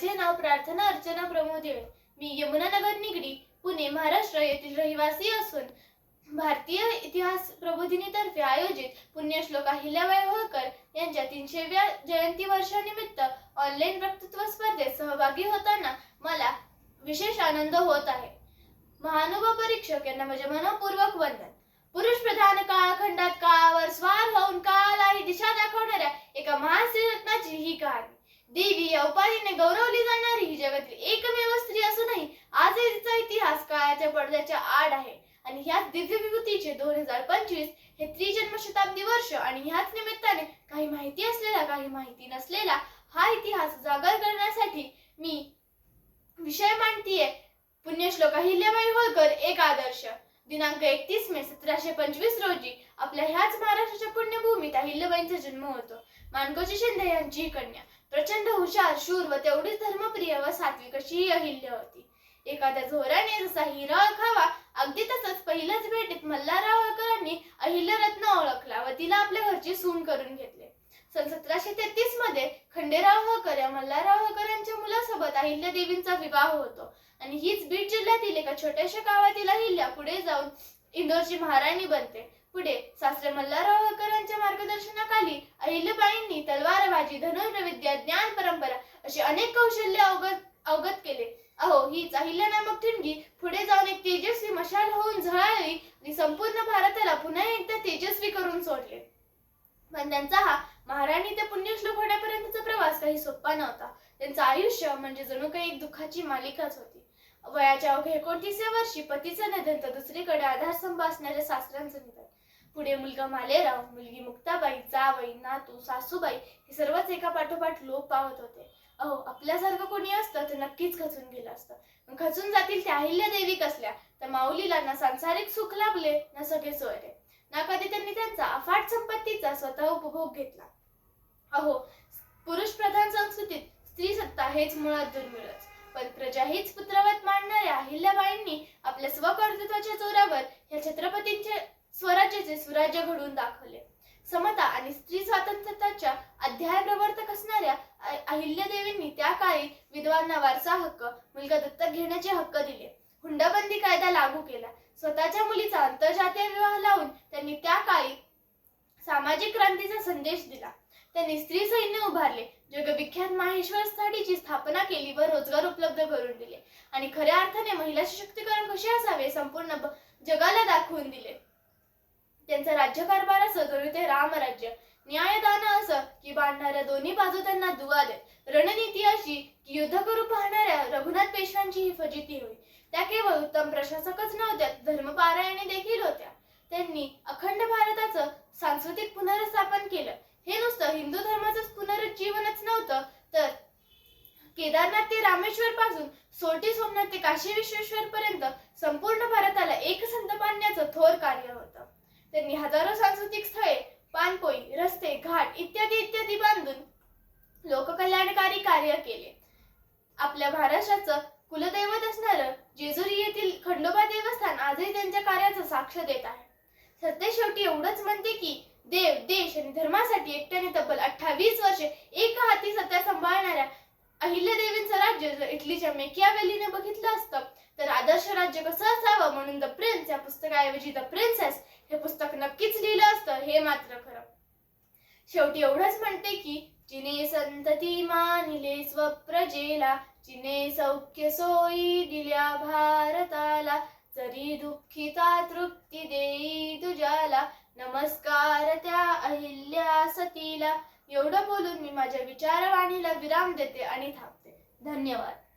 माझे नाव प्रार्थना अर्चना प्रमोद. मी यमुनानगर निगडी पुणे महाराष्ट्र येथील रहिवासी असून भारतीय इतिहास प्रबोधिनीतर्फे आयोजित पुण्यश्लोक अहिल्याबाई होळकर यांच्या तीनशेव्या जयंती वर्षानिमित्त ऑनलाईन वक्तृत्व स्पर्धेत सहभागी होताना मला विशेष आनंद होत आहे. महानुभव परीक्षक यांना माझे मनपूर्वक वंदन पुरुष प्रधान काळखंडात काळावर स्वार होऊन काळालाही दिशा दाखवणाऱ्या एका महान स्त्रीरत्नाची ही कहाणी देवी या गौरवली जाणारी ही जगातली एकमेव स्त्री असूनही आजही तिचा इतिहास काळाच्या पडद्याच्या आड आहे. आणि ह्याच दिव्य विभूतीचे दोन हजार पंचवीस हे त्रिजन्म शताब्दी वर्ष आणि ह्याच निमित्ताने काही माहिती असलेला काही माहिती नसलेला हा इतिहास जागर करण्यासाठी मी विषय मांडतीये. पुण्यश्लोका अहिल्याबाई होळकर एक आदर्श. दिनांक एकतीस मे सतराशे पंचवीस रोजी आपल्या ह्याच महाराष्ट्राच्या पुण्यभूमीत अहिल्याबाईंचा जन्म होतो. मानकोजी शिंदे यांची कन्या. प्रचंड हुशार शूर व तेवढीच धर्मप्रिय व सात्विक अशी ही अहिल्या होती. एखाद्या झोराने जसा हिरा ओळखावा अगदी तसंच पहिल्याच भेटीत मल्हारराव होळकरांनी अहिल्यारत्न ओळखला व तिला आपल्या घरची सून करून घेतले. सन सतराशे तेहतीसमध्ये खंडेराव होळकर या मल्हारराव होळकर यांच्या मुलासोबत अहिल्या देवींचा विवाह होतो. आणि हीच बीड जिल्ह्यातील एका छोट्याशा गावातील अहिल्या पुढे जाऊन इंदोरची महाराणी बनते. पुढे सासरे मल्हारराव होळकर यांच्या मार्गदर्शनाखाली अहिल्याबाईंनी तलवारबाजी धनुर्विद्या ज्ञान परंपरा असे अनेक कौशल्य अवगत अवगत केले. अहो ही चाहिल्या नामक ठिणगी पुढे जाऊन एक तेजस्वी मशाल होऊन झळाळली आणि संपूर्ण भारताला पुन्हा एकदा तेजस्वी करून सोडले. पण त्यांचा हा महाराणी ते पुण्यश्लोक होण्यापर्यंतचा प्रवास काही सोपा नव्हता. त्यांचं आयुष्य म्हणजे जणू काही एक दुःखाची मालिकाच होती. वयाच्या अवघ्या एकोणतीसव्या वर्षी पतीचं निधन तर दुसरीकडे आधारस्तंभ असणाऱ्या सासऱ्यांचं निधन. पुढे मुलगा मालेराव मुलगी मुक्ताबाई जावई नातू सासूबाई हे सर्वच एका पाठोपाठ लोप पावत होते. अहो आपल्यासारखं कोणी असतं तर नक्कीच खचून गेलं असतं. खचून जातील त्या अहिल्या देवी कसल्या? तर माऊलीला ना सांसारिक सुख लाभले ना सगळे सोयरे. ना कधी त्यांनी त्यांचा अफाट संपत्तीचा स्वतः उपभोग घेतला. अहो पुरुष प्रधान संस्कृतीत स्त्री सत्ता हेच मुळात दुर्मिळच. पण प्रजा हीच पुत्रवत मांडणाऱ्या अहिल्याबाईंनी आपल्या स्वकर्तृत्वाच्या जोरावर या छत्रपतींचे स्वराज्याचे स्वराज्य घडवून दाखवले. समता आणि स्त्री स्वातंत्र्याच्या अध्याय प्रवर्तक असणाऱ्या अहिल्यादेवींनी त्या काळी विधवांना वारसा हक्क मुलगा दत्तक घेण्याचे हक्क दिले. हुंडाबंदी कायदा लागू केला. स्वतःच्या मुलीचा आंतरजातीय विवाह लावून त्यांनी त्या काळी सामाजिक क्रांतीचा संदेश दिला. त्यांनी स्त्री सैन्य उभारले. जगविख्यात माहेश्वर स्थाडीची स्थापना केली व रोजगार उपलब्ध करून दिले. आणि खऱ्या अर्थाने महिला सशक्तीकरण कसे असावे संपूर्ण जगाला दाखवून दिले. त्यांचा राज्यकारभार असं करू ते रामराज्य न्यायदान असं की बांधणाऱ्या दोन्ही बाजू त्यांना दुवा देत. रणनीती अशी की युद्ध करू पाहणाऱ्या रघुनाथ पेशव्यांची ही फजिती होई त्या केवळ उत्तम प्रशासकच नव्हत्या धर्मपारायणी देखील होत्या. त्यांनी अखंड भारताचं सांस्कृतिक पुनर्स्थापन केलं. हे नुसतं हिंदू धर्माचं पुनरुज्जीवनच नव्हतं तर केदारनाथ ते रामेश्वर पासून सोटी सोमनाथ ते काशी विश्वेश्वर पर्यंत संपूर्ण भारताला एक संत बांधण्याचं थोर कार्य होतं. त्यांनी हजारो सांस्कृतिक स्थळे पाणपोई रस्ते घाट इत्यादी इत्यादी बांधून लोककल्याणकारी कार्य केले. आपल्या महाराष्ट्राचं कुलदैवत असणारं जेजुरी येथील खंडोबा देवस्थान आजही त्यांच्या कार्याचं साक्ष देत आहे. सत्य शेवटी एवढंच म्हणते की देव देश आणि धर्मासाठी एकट्याने तब्बल अठ्ठावीस वर्षे एक हाती सत्ता सांभाळणाऱ्या अहिल्यादेवींचं राज्य जर इटलीच्या मेकियावेलीने बघितलं असतं तर आदर्श राज्य कसं असावं म्हणून द प्रिन्स या पुस्तकाऐवजी द प्रिन्सेस हे पुस्तक नक्कीच लिहिलं असतं हे मात्र खरं. शेवटी एवढंच म्हणते की जिने संतती मानिले स्वप्रजेला जिने सौख्य सोयी दिल्या भारताला जरी दुःखिता तृप्ती देई तुझ्याला नमस्कार त्या अहिल्या सतीला. एवढं बोलून मी माझ्या विचारवाणीला विराम देते आणि थांबते. धन्यवाद.